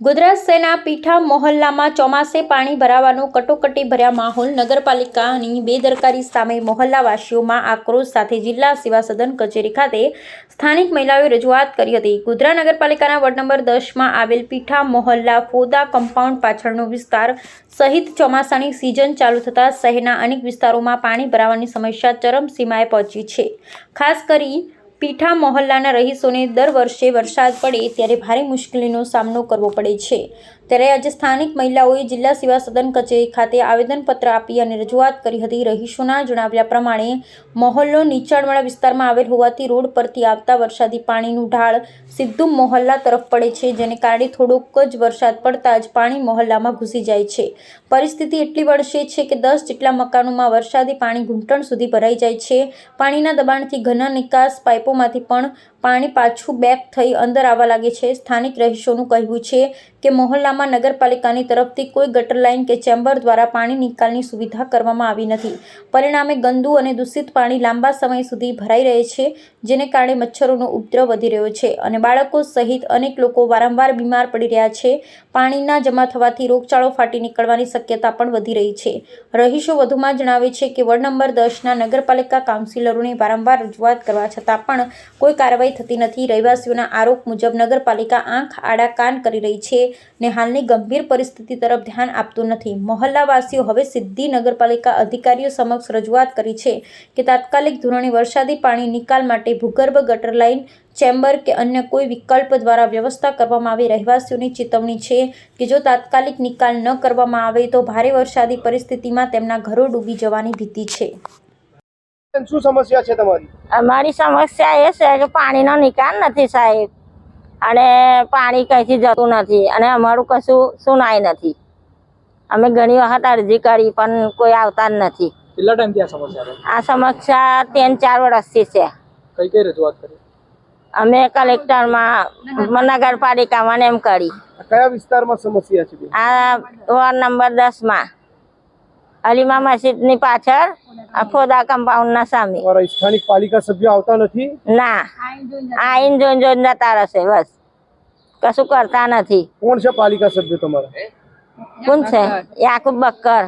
ગોધરા સેના પીઠા મોહલ્લામાં ચોમાસે પાણી ભરાવાનો કટોકટી ભર્યા માહોલ નગરપાલિકાની બેદરકારી સામે મોહલ્લાવાસીઓમાં આક્રોશ સાથે જિલ્લા સેવા સદન કચેરી ખાતે સ્થાનિક મહિલાઓએ રજૂઆત કરી હતી. ગોધરા નગરપાલિકાના વોર્ડ નંબર દસમાં આવેલ પીઠા મોહલ્લા ફોદા કમ્પાઉન્ડ પાછળનો વિસ્તાર સહિત ચોમાસાની સિઝન ચાલુ થતાં શહેરના અનેક વિસ્તારોમાં પાણી ભરાવાની સમસ્યા ચરમસીમાએ પહોંચી છે. ખાસ કરી પીઠા મહોલ્લાના રહીશોને દર વર્ષે વરસાદ પડે ત્યારે ભારે મુશ્કેલીનો સામનો કરવો પડે છે. ત્યારે આજે સ્થાનિક મહિલાઓએ જિલ્લા સેવા સદન કચેરી ખાતે આવેદનપત્ર આપી અને રજૂઆત કરી હતી. રહીશોના જણાવ્યા પ્રમાણે, મહોલ્લો નીચાણવાળા વિસ્તારમાં આવેલ હોવાથી રોડ પરથી આવતા વરસાદી પાણીનું ઢાળ સીધું મહોલ્લા તરફ પડે છે, જેને કારણે થોડોક જ વરસાદ પડતા જ પાણી મહોલ્લામાં ઘૂસી જાય છે. પરિસ્થિતિ એટલી વળશે છે કે દસ જેટલા મકાનોમાં વરસાદી પાણી ઘૂંટણ સુધી ભરાઈ જાય છે. પાણીના દબાણથી ઘના નિકાસ પાઇપોમાંથી પણ પાણી પાછું બેક થઈ અંદર આવવા લાગે છે. સ્થાનિક રહીશોનું કહેવું છે કે મહોલ્લામાં નગરપાલિકાની તરફથી કોઈ ગટર લાઇન કે ચેમ્બર દ્વારા પાણી નિકાલની સુવિધા કરવામાં આવી નથી. પરિણામે ગંદુ અને દૂષિત પાણી લાંબા સમય સુધી ભરાઈ રહે છે. જેને કારણે મચ્છરોનો ઉપદ્રવ વધી રહ્યો છે અને બાળકો સહિત અનેક લોકો વારંવાર બીમાર પડી રહ્યા છે. પાણીના જમા થવાથી રોગચાળો ફાટી નીકળવાની શક્યતા પણ વધી રહી છે. રહીશો વધુમાં જણાવે છે કે વોર્ડ નંબર દસના નગરપાલિકા કાઉન્સિલરોની વારંવાર રજૂઆત કરવા છતાં પણ કોઈ કાર્યવાહી થતી નથી. રહેવાસીઓના આરોપ મુજબ નગરપાલિકા આંખ આડા કાન કરી રહી છે ને હાલની ગંભીર પરિસ્થિતિ તરફ ધ્યાન આપતું નથી. મહોલ્લાવાસીઓ હવે સિદ્ધિ નગરપાલિકા અધિકારીઓ સમક્ષ રજૂઆત કરી છે કે તાત્કાલિક ધોરણે વરસાદી પાણી નિકાલ માટે ભૂગર્ભ ગટર લાઇન ચેમ્બર કે અન્ય કોઈ વિકલ્પ દ્વારા વ્યવસ્થા કરવામાં આવે. રહેવાસીઓની ચેતવણી છે કે જો તાત્કાલિક નિકાલ ન કરવામાં આવે તો ભારે વરસાદી પરિસ્થિતિમાં તેમના ઘરો ડૂબી જવાની ભીતિ છે. શું સમસ્યા છે તમારી? અમારી સમસ્યા એ છે કે પાણીનો નિકાલ નથી સાહેબ. અને પાણી કઈથી જતું નથી અને અમારું કશું સુનાય નથી. અમે ઘણી વખત અરજી કરી પણ કોઈ આવતા જ નથી. કેટલા ટાઈમથી આ સમસ્યા આ સમસ્યા ત્રણ ચાર વર્ષથી છે. કઈ કઈ રજૂઆત કરી? અમે કલેક્ટરમાં નગરપાલિકામાં ને એમ કરી. કયા વિસ્તારમાં સમસ્યા છે આ વોર્ડ નંબર દસમાં. અલીમા મસ્જિદની પાછળ આ કમ્પાઉન્ડ ના સામે. સ્થાનિક પાલિકા સભ્યો આવતા નથી? ના. આઈન જોઈન જોઈને જતા રહેશે બસ. કશું કરતા નથી. કોણ છે પાલિકા સભ્ય તમારા? કોણ છે? યાકુબ બક્કર.